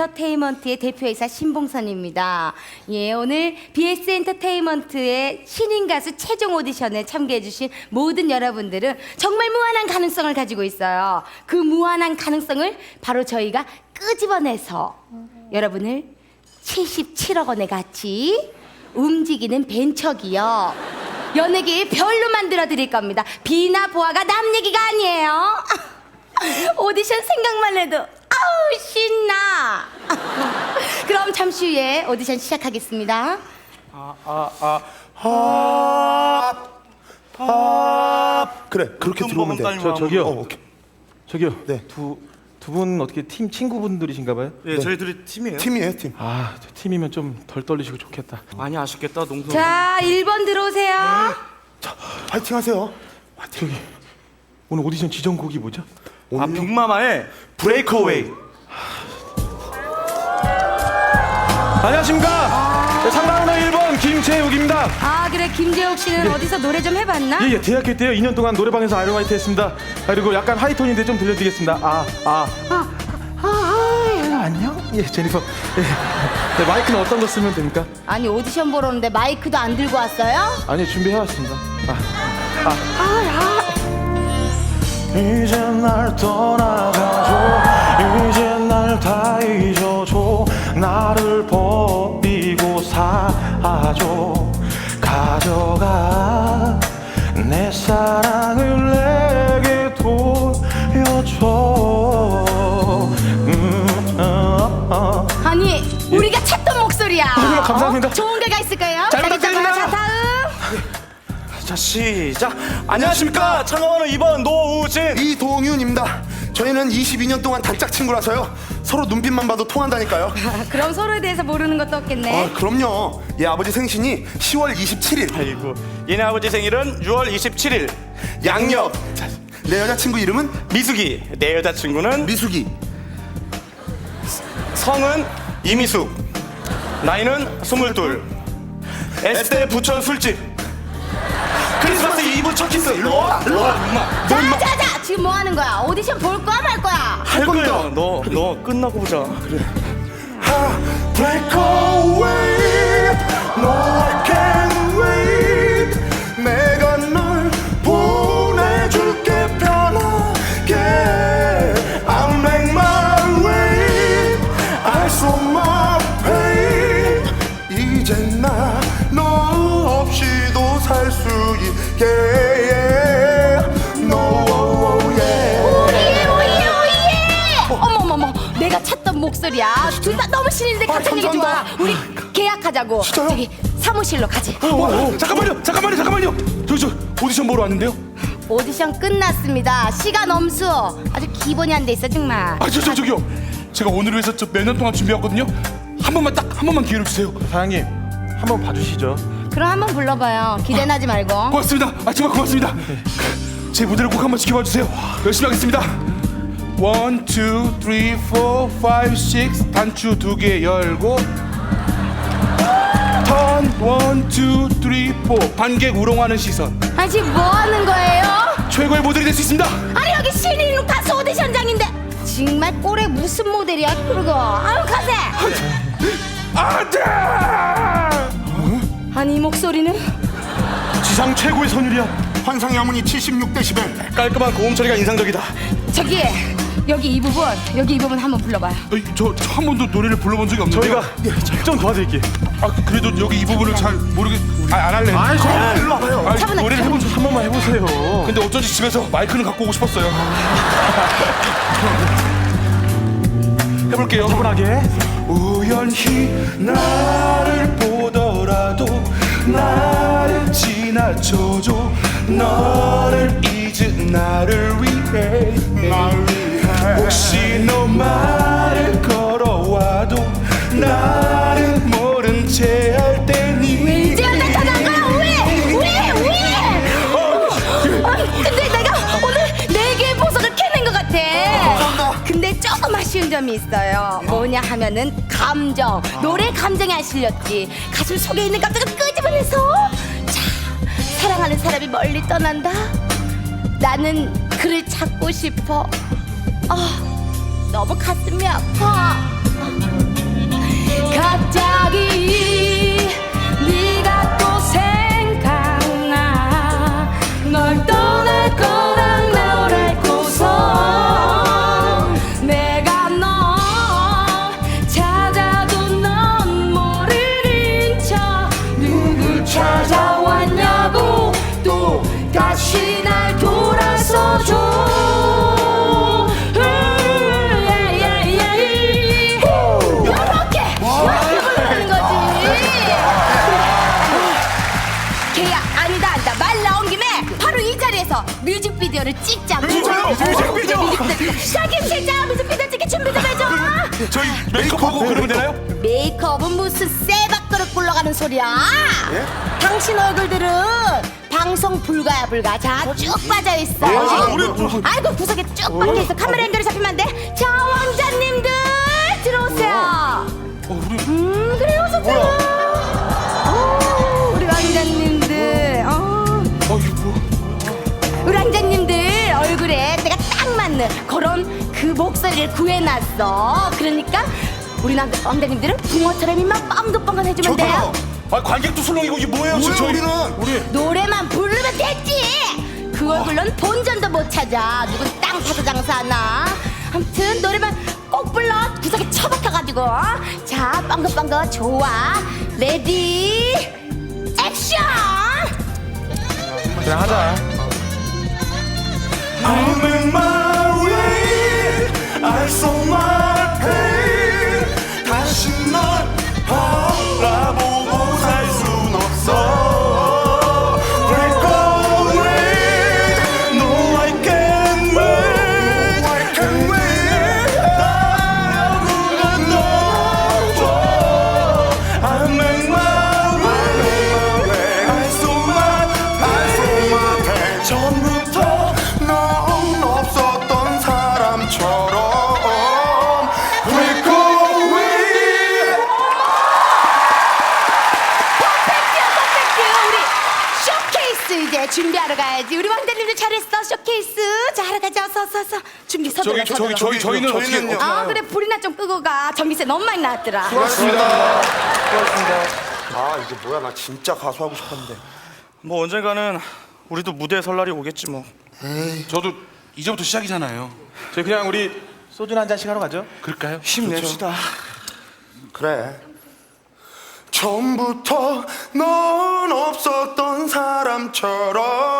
엔터테인먼트의 대표이사 신봉선입니다. 예, 오늘 BS 엔터테인먼트의 신인 가수 최종 오디션에 참가해주신 모든 여러분들은 정말 무한한 가능성을 가지고 있어요. 그 무한한 가능성을 바로 저희가 끄집어내서 여러분을 77억 원의 가치 움직이는 벤처기요. 연예계의 별로 만들어 드릴 겁니다. 비나 보아가 남 얘기가 아니에요. 오디션 생각만 해도 아우 신나. 그럼 잠시 후에 오디션 시작하겠습니다. 아, 그래 그렇게 들어오면 돼. 저 저기요. 어, 오케이. 저기요. 네. 두 두 분 어떻게 팀 친구분들이신가 봐요? 예, 저희 둘이 팀이에요. 팀이에요 팀. 아, 저 팀이면 좀 덜 떨리시고 좋겠다. 많이 아쉽겠다, 농성. 자, 1번 들어오세요. 자 파이팅 하세요. 저기 오늘 오디션 지정곡이 뭐죠? 아, 빅마마의 브레이크어웨이. 안녕하십니까? 네, 상가운의 1번 김채욱입니다. 아, 그래 김재욱 씨는 어디서 노래 좀 해봤나? 예, 예, 대학교 때요. 2년 동안 노래방에서 아르바이트 했습니다. 그리고 약간 하이톤인데 좀 들려드리겠습니다. 아, 아. 아, 아, 아, 안녕? 예, 제니퍼. 예. 네, 마이크는 어떤 거 쓰면 됩니까? 아니 오디션 보러 오는데 마이크도 안 들고 왔어요? 아니, 준비해왔습니다. 아, 아. 이제 날 떠나가 사줘 가져가 내 사랑을 내게 돌려줘 음, 어, 어. 아니 우리가 찾던 목소리야. 아이고, 감사합니다. 어? 좋은 데가 있을까요? 잘 자, 부탁드립니다. 자 다음. 자, 시작. 안녕하십니까. 창원은 2번 노우진. 이동윤입니다. 저희는 22년 동안 단짝 친구라서요. 서로 눈빛만 봐도 통한다니까요. 그럼 서로에 대해서 모르는 것도 없겠네. 아, 그럼요. 얘 아버지 생신이 10월 27일. 아이고. 얘네 아버지 생일은 6월 27일. 양력. 자, 내 여자친구 이름은 미숙이. 내 여자친구는 미숙이. 성은 이미숙. 나이는 22. S대 부천 술집. 크리스마스 이브 첫 키스. 일로 와. 임마. 자, 자, 자, 지금 뭐 하는 거야? 오디션 볼 거야 말 거야? 할. 거야. 너, 너 끝나고 보자. Break away. No, I can't wait. 목소리야. 둘 다 너무 신인데 같은 얘기 좋아. 감사합니다. 우리 계약하자고. 진짜요? 저기 사무실로 가지. 어, 잠깐만요, 잠깐만요, 잠깐만요. 저, 저 오디션 보러 왔는데요. 오디션 끝났습니다. 시간 엄수. 아주 기본이 안 돼 있어 정말. 아, 저, 저, 저기요. 제가 오늘 위해서 몇 년 동안 준비했거든요. 한 번만 딱 한 번만 기회를 주세요. 사장님, 한번 봐주시죠. 그럼 한번 불러봐요. 기대나지 말고. 고맙습니다. 아, 정말 고맙습니다. 제 무대를 꼭 한번 지켜봐 주세요. 열심히 하겠습니다. 원, 투, 쓰리, 포, 파이브, 식스 단추 두 개 열고 턴, 원, 투, 쓰리, 포 관객 우롱하는 시선 아 지금 뭐 하는 거예요? 최고의 모델이 될 수 있습니다. 아니 여기 신인 가수 오디션장인데 정말 꼴에 무슨 모델이야 그러고 아유 가세 안돼! 아니 이 목소리는 지상 최고의 선율이야. 환상 야문이 76데시벨. 깔끔한 고음 처리가 인상적이다. 저기 여기 이 부분 여기 이 부분 한번 불러봐요 저한 번도 노래를 불러본 적이 없는데 저희가 좀 도와드릴게요. 아 그래도 여기 이 부분을 잘 모르겠 아, 안 할래 아이, 저 일로 와봐요. 아, 차분하게, 노래를 해본 적 한 번만 해보세요. 근데 어쩐지 집에서 마이크는 갖고 오고 싶었어요 해볼게요 차분하게. 우연히 나를 보더라도 나를 지나쳐줘 너를 잊은 나를 위해 혹시 너 말을 걸어와도 나를 모른 채 할 테니? 이제 나타난 거야 왜? 왜? 왜? 아니, 근데 내가 오늘 네 개의 보석을 캐낸 것 같아. 근데 조금 아쉬운 점이 있어요. 뭐냐 하면은 감정. 노래 감정에 안 실렸지. 가슴 속에 있는 감정을 끄집어내서. 자 사랑하는 사람이 멀리 떠난다. 나는 그를 찾고 싶어 아 너무 가슴이 아파 뮤직비디오? 사김실장 뮤직비디오 찍기 준비 좀 해줘. 저희 메이크업하고 그러면 되나요? 메이크업은 무슨 쇠박도를 굴러가는 소리야? 당신 얼굴들은 방송 불가야 불가 자쭉 빠져있어. 아이고 구석에 쭉 박혀있어. 카메라 앵글을 잡히면 안돼 자 왕자님들 들어오세요. 음 그래 오셨어요 목소리를 구해놨어. 그러니까 우리 남- 왕자님들은 붕어처럼 입만 뻥긋뻥긋 해주면 돼요. 아 관객도 술렁이고 이게 뭐예요? 지금 저희 우리는? 우리 노래만 부르면 됐지! 그 얼굴로는 본전도 못 찾아. 누군 땅 사서 장사하나. 아무튼 노래만 꼭 불러. 구석에 처박혀가지고. 어? 자 뻥긋뻥긋 좋아. 레디 액션! 그냥 하자. I'm in my way So. 이제 준비하러 가야지. 우리 왕자님들 잘했어. 쇼케이스. 자 하러 가자. 어서 어서 어서. 준비 서둘러 저기 저기 서둘러. 저희 저희는 어떻게 저희는요. 어떻게 아 그래. 불이나 좀 끄고 가. 전기세 너무 많이 나왔더라. 고맙습니다. 고맙습니다. 아 이제 뭐야? 나 진짜 가수 하고 싶었는데. 뭐 언젠가는 우리도 무대에 설 날이 오겠지 뭐. 저도 이제부터 시작이잖아요. 저희 그냥 우리 소주 한 잔씩 하러 가죠. 그럴까요? 힘냅시다. 그래 처음부터 넌 없었던 사람처럼. 왜